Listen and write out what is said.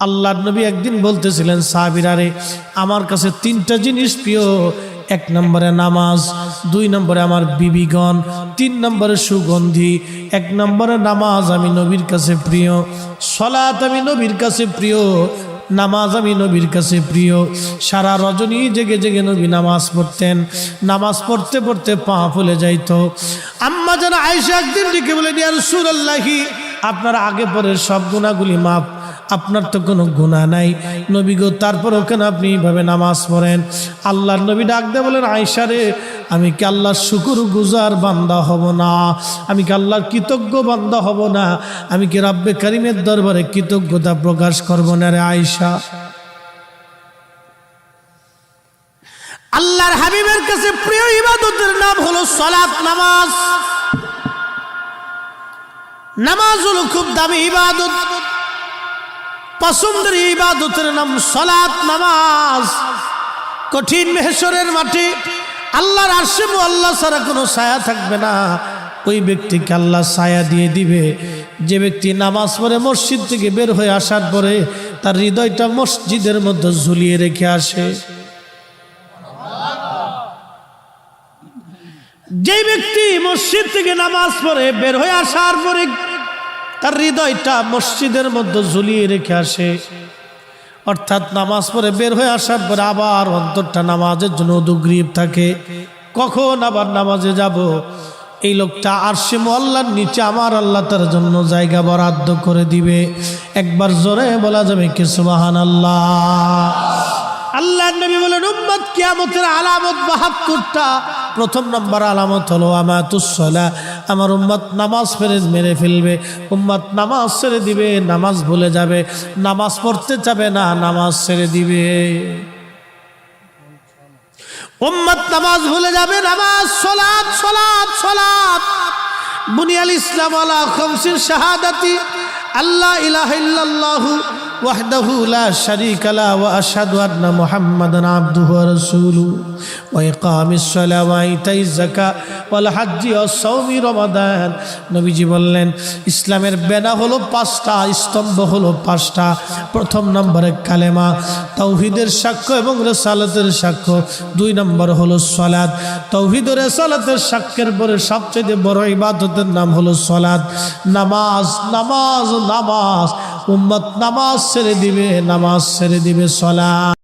আল্লাহ নবী একদিন বলতেছিলেন, সাহাবিরারে, আমার কাছে তিনটা জিনিস প্রিয়। এক নম্বরে নামাজ, দুই নম্বরে আমার বিবিগণ, তিন নম্বরে সুগন্ধি, এক নম্বরে নামাজ আমি নবীর কাছে প্রিয় সলাত আমি নবীর কাছে প্রিয়, নামাজ আমি নবীর কাছে প্রিয়। সারা রজনী জেগে জেগে নবী নামাজ পড়তেন। নামাজ পড়তে পড়তে পা ফুলে যাইত। আম্মা যেন আয়সা একদিন ডেকে বলে নিয়ে সুরাল্লাহি আপনার আগে পরে সব গুণাগুলি মাপ আপনার তো কোনো গুণা নাই। নবী গো তারপর ওখানে আপনি এইভাবে নামাজ পড়েন? আল্লাহর নবী ডাক দে বলেন আয়সা রে, আমি কি আল্লাহর শুকুর গুজার বান্দা হব না? আমি কি আল্লাহর কৃতজ্ঞ বান্দা হব না? আমি কি রাব্বে করিমের দরবারে কৃতজ্ঞতা প্রকাশ করব না রে আয়সা আল্লাহর হাবিবের কাছে প্রিয় ইবাদতের নাম হলো সলাৎ নামাজ। নামাজ হলো খুব দামি ইবাদত। পছন্দের ইবাদতের নাম সলাৎ নামাজ। কঠিন মেহেশ্বরের মাঠে আল্লাহর আশেম আল্লাহ ছাড়া কোনো ছায়া থাকবে না। ওই ব্যক্তিকে আল্লাহ ছায়া দিয়ে দিবে। যে ব্যক্তি নামাজ পড়ে মসজিদ থেকে বের হয়ে আসার পরে তার হৃদয়টা মসজিদের মধ্যে ঝুলিয়ে রেখে আসে। যে ব্যক্তি মসজিদ থেকে নামাজ পড়ে বের হয়ে আসার পরে তার হৃদয়টা মসজিদের মধ্যে ঝুলিয়ে রেখে আসে। অর্থাৎ নামাজ পড়ে বের হয়ে আসার পরে আবার অন্তরটা নামাজের জন্য উদগ্রীব থাকে। কখন আবার নামাজে যাব? এই লোকটা আরশে মোল্লার নিচে আমার আল্লাহ তার জন্য জায়গা বরাদ্দ করে দিবে। একবার জোরে বলা যাবে কি সুবাহান আল্লাহ আল্লাহ নবী বলেন, উম্মত কিয়ামতের আলামত বাহাত্তরটা। প্রথম নম্বর আলামত হলো আমাতুসলা আমার উম্মত নামাজ ফেরে মেরে ফেলবে। উম্মত নামাজ ছেড়ে দিবে, নামাজ ভুলে যাবে। নামাজ পড়তে যাবে না, নামাজ ছেড়ে দিবে। উম্মত নামাজ ভুলে যাবে, নামাজ সলাদ সলাদ সলাদ বুনিয়াল ইসলাম আলা খমসিন শাহাদাতি। আল্লাহ ইলাহা ইল্লাল্লাহু আন্না মুহাম্মাদান আবদুহু ওয়া রাসূলুহু। ওয়া ইকামিস সালাহ ওয়া ইতাইজ যাকাত ওয়াল হাজ্জি ওয়াস সাওমি রমাদান। নবীজি বললেন, ইসলামের বেনা হলো পাঁচটা, স্তম্ভ হলো পাঁচটা। প্রথম নম্বরে কালেমা, তৌহিদের সাক্ষ্য এবং রেসালাতের সাক্ষ্য। দুই নম্বর হলো সলাদ তৌহিদ ও রেসালাতের সাক্ষ্যের পরে সবচেয়ে বড় ইবাদতের নাম হলো সলাদ নামাজ নামাজ নামাজ। উম্মত নামাজ ছেড়ে দিবে নামাজ ছেড়ে দিবে সলাদ